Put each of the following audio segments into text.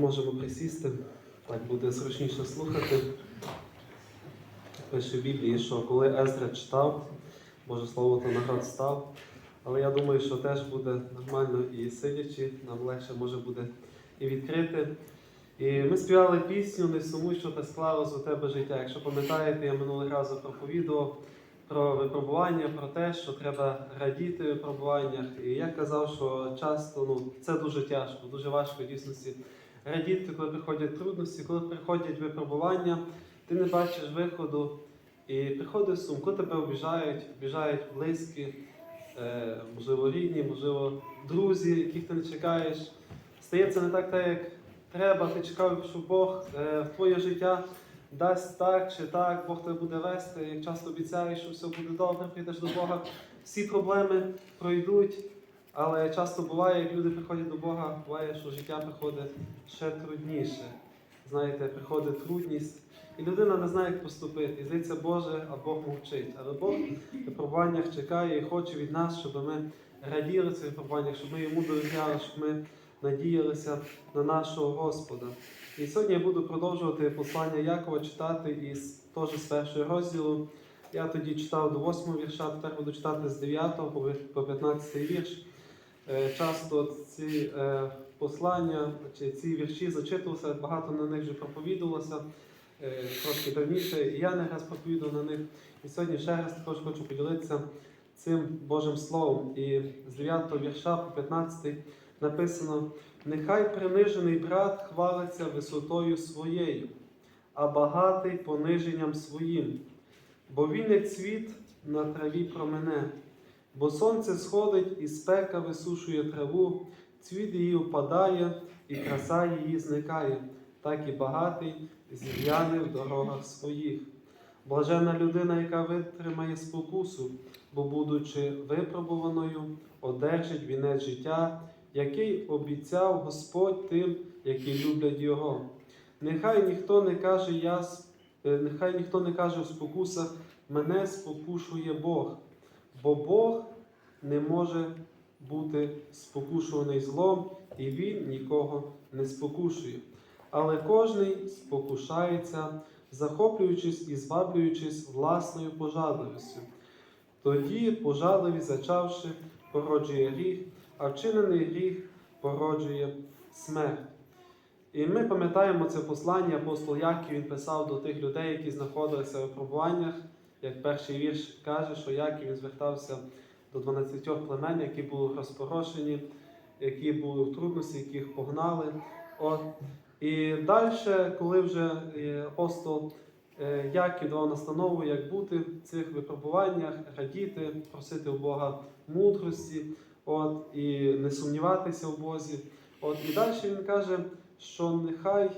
Можемо присісти, так буде зручніше слухати. Пише в Біблії, що коли Ездра читав, Боже Слово, то народ став. Але я думаю, що теж буде нормально і сидячи, нам легше може буде і відкрити. І ми співали пісню Не сумуй, що так склалось у тебе життя. Якщо пам'ятаєте, я минулого разу проповідував про випробування, про те, що треба радіти в випробуваннях. І я казав, що часто ну, це дуже тяжко, дуже важко в дійсності радіти, коли приходять трудності, коли приходять випробування, ти не бачиш виходу. І приходить сум, коли тебе обіжають, обіжають близькі, е, можливо, рідні, можливо, друзі, яких ти не чекаєш. Стається не так, так як треба, ти чекав, що Бог е, в твоє життя дасть так чи так, Бог тебе буде вести, як часто обіцяєш, що все буде добре, прийдеш до Бога, всі проблеми пройдуть. Але часто буває, як люди приходять до Бога, буває, що життя приходить ще трудніше. Знаєте, приходить трудність, і людина не знає, як поступити. І здається, Боже, а Бог мовчить. Але Бог в випробуваннях чекає і хоче від нас, щоб ми раділи цих випробуваннях, щоб ми йому довіряли, щоб ми надіялися на нашого Господа. І сьогодні я буду продовжувати послання Якова читати із теж з першого розділу. Я тоді читав до 8 вірша, тепер буду читати з 9 по по 15 вірш. Е, Часто ці е, послання чи ці вірші зачитувалися, багато на них вже проповідувалося е, трошки давніше. І я не раз проповідував на них. І сьогодні ще раз також хочу поділитися цим Божим Словом. І з 9 вірша по 15 написано: Нехай принижений брат хвалиться висотою своєю, а багатий пониженням своїм. Бо він як цвіт на траві промене, бо сонце сходить і спека висушує траву, цвіт її впадає, і краса її зникає, так і багатий зів'яне в дорогах своїх. Блажена людина, яка витримає спокусу, бо, будучи випробуваною, одержить вінець життя, який обіцяв Господь тим, які люблять Його. Нехай ніхто не каже, я, е, нехай ніхто не каже в спокусах, мене спокушує Бог, бо Бог не може бути спокушуваний злом, і Він нікого не спокушує. Але кожний спокушається, захоплюючись і зваблюючись власною пожадливістю. Тоді пожадливість, зачавши, породжує гріх, а вчинений гріх породжує смерть. І ми пам'ятаємо це послання, апостол Яків він писав до тих людей, які знаходилися в випробуваннях. Як перший вірш каже, що Яків звертався до 12 племен, які були розпорошені, які були в трудності, яких погнали. От. І далі, коли вже е, апостол е, Яків давав настанову, як бути в цих випробуваннях, радіти, просити у Бога мудрості, от, і не сумніватися в Бозі. От, і далі він каже, що нехай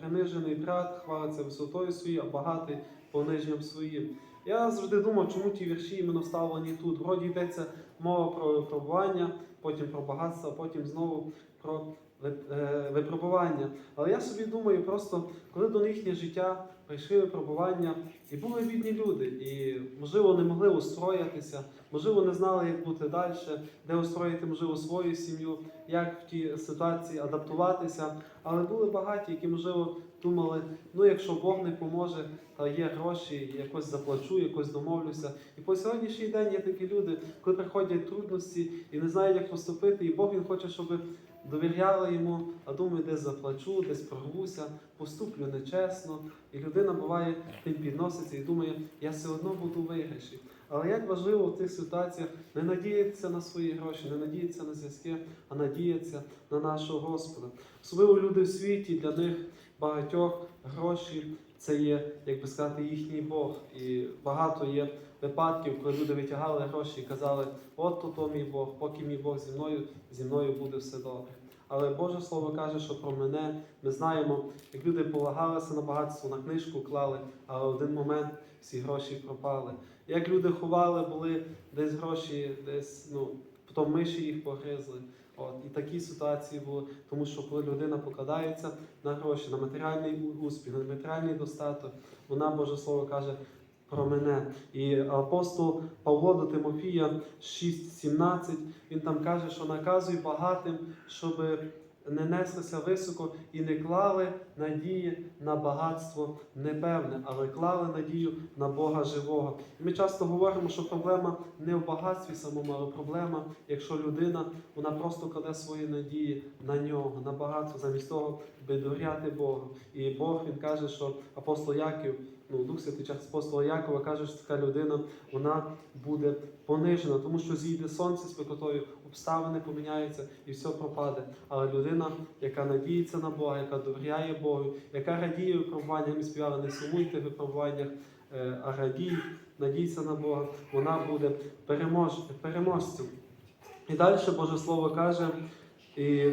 принижений брат хвалиться висотою своєю, а багатий пониженням своїм. Я завжди думав, чому ті вірші іменно вставлені тут. Вроді йдеться мова про випробування, потім про багатство, а потім знову про е, випробування. Але я собі думаю, просто коли до їхнє життя прийшли випробування, і були бідні люди, і можливо не могли устроїтися, можливо, не знали, як бути далі, де устроїти, можливо, свою сім'ю, як в тій ситуації адаптуватися. Але були багаті, які, можливо, думали, ну якщо Бог не поможе, та є гроші, якось заплачу, якось домовлюся. І по сьогоднішній день є такі люди, коли приходять трудності і не знають, як поступити, і Бог він хоче, щоб довіряли йому, а думаю, десь заплачу, десь прорвуся, поступлю нечесно. І людина буває тим підноситься і думає, я все одно буду виграші. Але як важливо в тих ситуаціях не надіятися на свої гроші, не надіятися на зв'язки, а надіятися на нашого Господа. Особливо люди в світі, для них багатьох гроші це є, як би сказати, їхній Бог. І багато є випадків, коли люди витягали гроші і казали, от то, то мій Бог, поки мій Бог зі мною, зі мною буде все добре. Але Боже Слово каже, що про мене ми знаємо, як люди полагалися на багатство, на книжку клали, а в один момент всі гроші пропали. Як люди ховали, були десь гроші, десь ну, потім миші їх погризли. От, і такі ситуації були, тому що коли людина покладається на гроші, на матеріальний успіх, на матеріальний достаток, вона Боже Слово каже про мене. І апостол Павло до Тимофія 6,17, він там каже, що наказуй багатим, щоб не неслися високо і не клали надії на багатство непевне, але клали надію на Бога живого. І ми часто говоримо, що проблема не в багатстві самому, але проблема, якщо людина вона просто кладе свої надії на нього, на багатство, замість того, би довіряти Богу. І Бог він каже, що апостол Яків, ну Дух Святий через апостола Якова каже, що така людина вона буде понижена, тому що зійде сонце з пекотою, обставини поміняються і все пропаде. Але людина, яка надіється на Бога, яка довіряє Богу, яка радіє випробуванням, ми співали, не сумуйте в випробуваннях, е, а радій, надійся на Бога, вона буде перемож, переможцем. І далі Боже Слово каже, і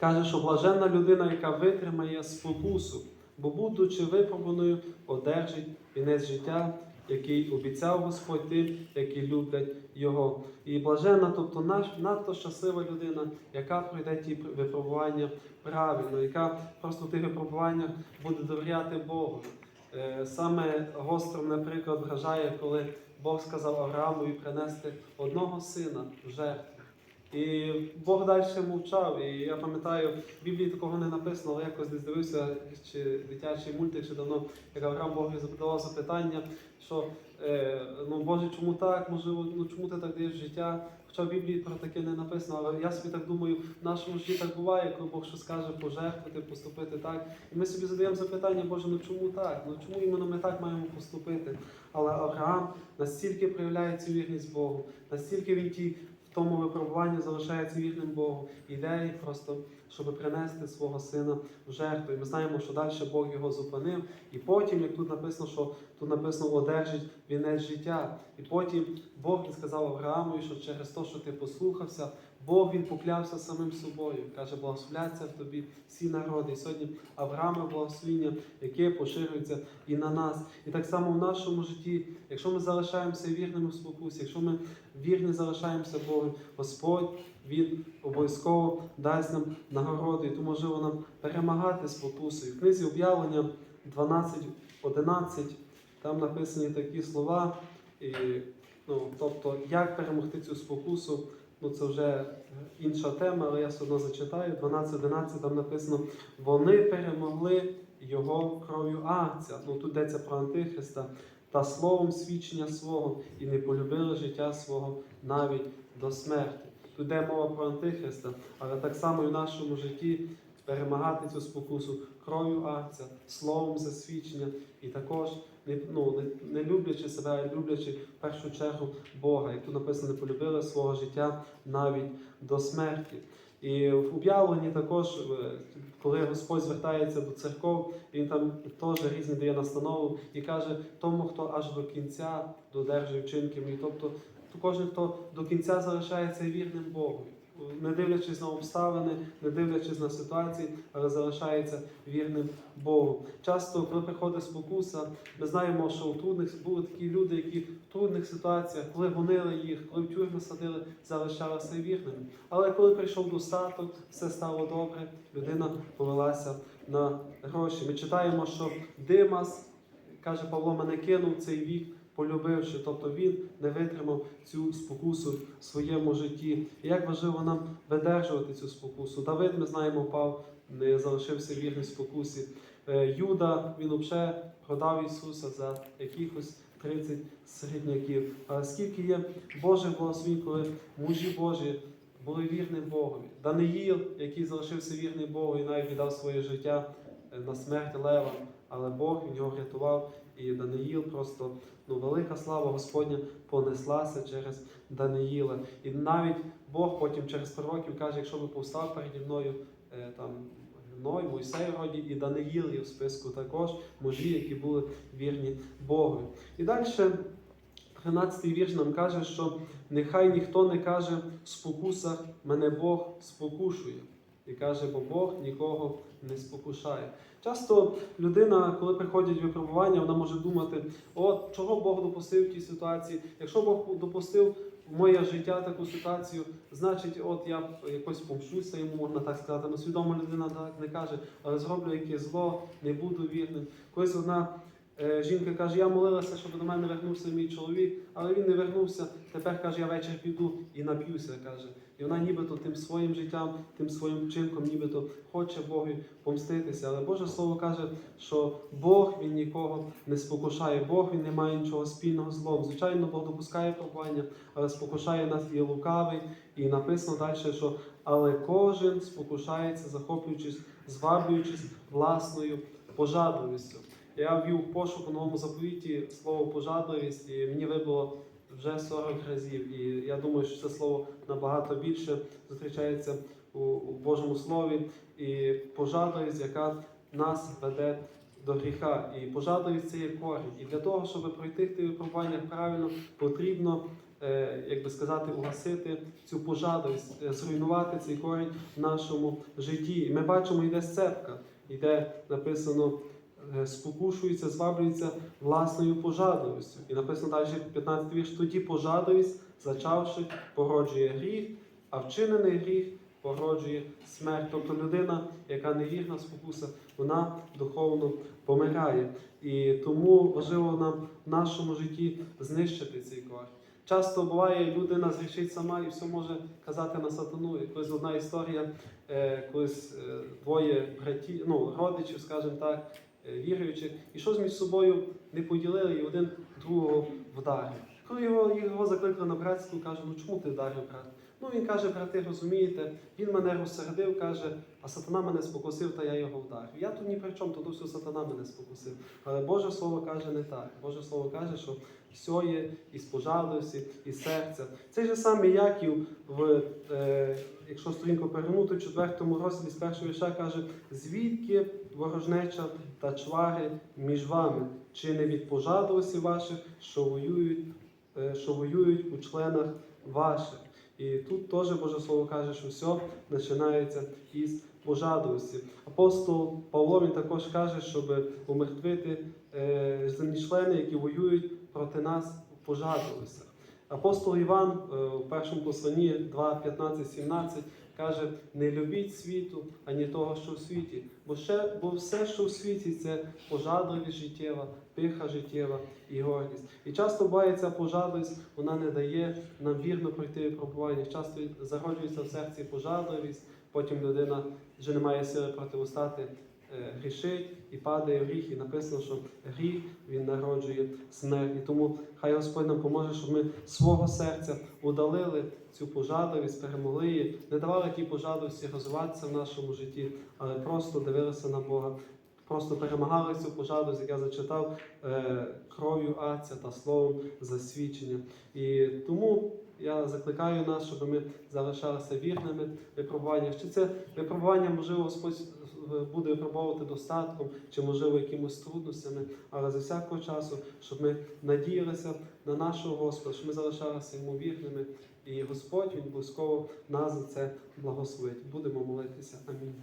каже, що блаженна людина, яка витримає спокусу, бо, будучи випробаною, одержить вінець життя, який обіцяв Господь тим, які люблять Його. І блаженна, тобто наш, надто щаслива людина, яка пройде ті випробування правильно, яка просто в тих випробуваннях буде довіряти Богу. Е, Саме гостро, наприклад, вражає, коли Бог сказав Авраамові принести одного сина в жертву. І Бог далі мовчав. І я пам'ятаю, в Біблії такого не написано, але якось десь дивився, чи дитячий мультик, чи давно, як Авраам Богу задавав запитання, що е, ну Боже, чому так? Можливо, ну чому ти так даєш життя? Хоча в Біблії про таке не написано, але я собі так думаю, в нашому житті так буває, коли Бог щось каже пожертвувати, поступити так. І ми собі задаємо запитання, Боже, ну чому так? Ну чому іменно ми так маємо поступити? Але Авраам настільки проявляє цю вірність Богу, настільки він ті тому випробуванні залишається вірним Богу. Ідеї просто, щоб принести свого сина в жертву. І ми знаємо, що далі Бог його зупинив. І потім, як тут написано, що тут написано одержить вінець життя. І потім Бог сказав Аврааму, що через те, що ти послухався, Бог він поклявся самим собою. Каже, благословляться в тобі всі народи. І сьогодні Аврааме благословіння, яке поширюється і на нас. І так само в нашому житті, якщо ми залишаємося вірними в спокусі, якщо ми вірні залишаємося Богу, Господь Він обов'язково дасть нам нагороду, і тому можливо нам перемагати спокусою. В книзі об'явлення 12.11 там написані такі слова. І, ну, тобто, як перемогти цю спокусу, ну це вже інша тема, але я все одно зачитаю. 12.11 там написано: вони перемогли його кров'ю акція. Ну тут йдеться про Антихриста та словом свідчення свого і не полюбили життя свого навіть до смерті. Тут йде мова про Антихриста, але так само і в нашому житті перемагати цю спокусу кров'ю Агця, словом засвідчення і також не, ну, не, не люблячи себе, а люблячи в першу чергу Бога, як тут написано, не полюбили свого життя навіть до смерті. І в об'явленні також, е, коли Господь звертається до церков, він там теж різні дає настанову і каже тому, хто аж до кінця додержує вчинки мої. Тобто кожен, хто до кінця залишається вірним Богу, не дивлячись на обставини, не дивлячись на ситуації, але залишається вірним Богу. Часто, коли приходить спокуса, ми знаємо, що у трудних були такі люди, які в трудних ситуаціях, коли гонили їх, коли в тюрми садили, залишалися вірними. Але коли прийшов достаток, все стало добре, людина повелася на гроші. Ми читаємо, що Димас, каже Павло, мене кинув цей вік. Полюбивши, тобто він не витримав цю спокусу в своєму житті. І як важливо нам видержувати цю спокусу. Давид, ми знаємо, впав, не залишився вірний спокусі. Е, Юда, він взагалі продав Ісуса за якихось 30 середняків. А скільки є Божих благословень, коли мужі Божі були вірні Богові. Даниїл, який залишився вірний Богу і навіть віддав своє життя е, на смерть лева, але Бог він його врятував. І Даниїл просто ну, велика слава Господня понеслася через Даниїла. І навіть Бог потім через пророків каже, якщо би повстав переді мною е, там. Ной, Мойсей роді і Даниїл є в списку також мужі, які були вірні Богу. І далі 13-й вірш нам каже, що нехай ніхто не каже в спокусах мене Бог спокушує. І каже, бо Бог нікого не спокушає. Часто людина, коли приходять випробування, вона може думати, от чого Бог допустив в тій ситуації. Якщо Бог допустив в моє життя таку ситуацію, значить, от я якось помщуся йому, можна так сказати. Ну, свідома людина так не каже, але зроблю якесь зло, не буду вірним. Колись одна жінка каже, я молилася, щоб до мене вернувся мій чоловік, але він не вернувся. Тепер каже, я вечір піду і нап'юся. каже. І вона нібито тим своїм життям, тим своїм вчинком, нібито хоче Богу помститися. Але Боже Слово каже, що Бог він нікого не спокушає. Бог він не має нічого спільного злом. Звичайно, Бог допускає пробування, але спокушає нас є лукавий. І написано далі, що але кожен спокушається, захоплюючись, зваблюючись власною пожадливістю. Я ввів пошук у новому заповіті слово пожадливість, і мені вибило вже 40 разів. І я думаю, що це слово набагато більше зустрічається у, у Божому Слові. І пожадливість, яка нас веде до гріха. І пожадливість це є корінь. І для того, щоб пройти в тих випробуваннях правильно, потрібно. е, Як би сказати, угасити цю пожадливість, е, зруйнувати цей корінь в нашому житті. І ми бачимо, йде сцепка, йде написано, спокушується, зваблюється власною пожадливістю. І написано далі 15 вірш, тоді пожадливість, зачавши, породжує гріх, а вчинений гріх породжує смерть. Тобто людина, яка невірна спокуса, вона духовно помирає. І тому важливо нам в нашому житті знищити цей корінь. Часто буває, людина згрішить сама і все може казати на сатану. І колись одна історія, е, колись е, двоє братів, ну, родичів, скажімо так, е, віруючих, і щось між собою не поділили, і один другого вдарив. Коли його, його закликали на братську, каже, ну чому ти вдарив брат? Ну він каже, брати, розумієте, він мене розсердив, каже, а сатана мене спокусив, та я його вдарив. Я тут ні при чому, тут все сатана мене спокусив. Але Боже Слово каже не так. Боже Слово каже, що все є із пожадливості, із серця. Цей же самий Яків, в, е, якщо сторінку перегорнути, в четвертому розділі з першого вірша каже, звідки ворожнеча та чвари між вами, чи не від пожадливості ваших, що воюють, е, що воюють у членах ваших. І тут теж Боже Слово каже, що все починається із пожадливості. Апостол Павло він також каже, щоб умертвити е, земні члени, які воюють проти нас в пожадливостях. Апостол Іван е, у першому посланні 2, 15, 17 каже: не любіть світу, ані того, що в світі. Бо, ще, бо все, що в світі, це пожадливість життєва, пиха життєва і гордість. І часто буває ця пожадливість, вона не дає нам вірно пройти випробування. Часто зароджується в серці пожадливість, потім людина вже не має сили противостати. е, Грішить і падає в гріх, і написано, що гріх він народжує смерть. І тому хай Господь нам поможе, щоб ми свого серця удалили цю пожадливість, перемогли її, не давали тій пожадливості розвиватися в нашому житті, але просто дивилися на Бога, просто перемагали цю пожадливість, як я зачитав е, кров'ю Отця та словом засвідчення. І тому я закликаю нас, щоб ми залишалися вірними в. Чи це випробування, можливо, Господь буде випробовувати достатком, чи можливо якимось трудностями, але за всякого часу, щоб ми надіялися на нашого Господа, щоб ми залишалися йому вірними. І Господь він обов'язково нас за це благословить. Будемо молитися. Амінь.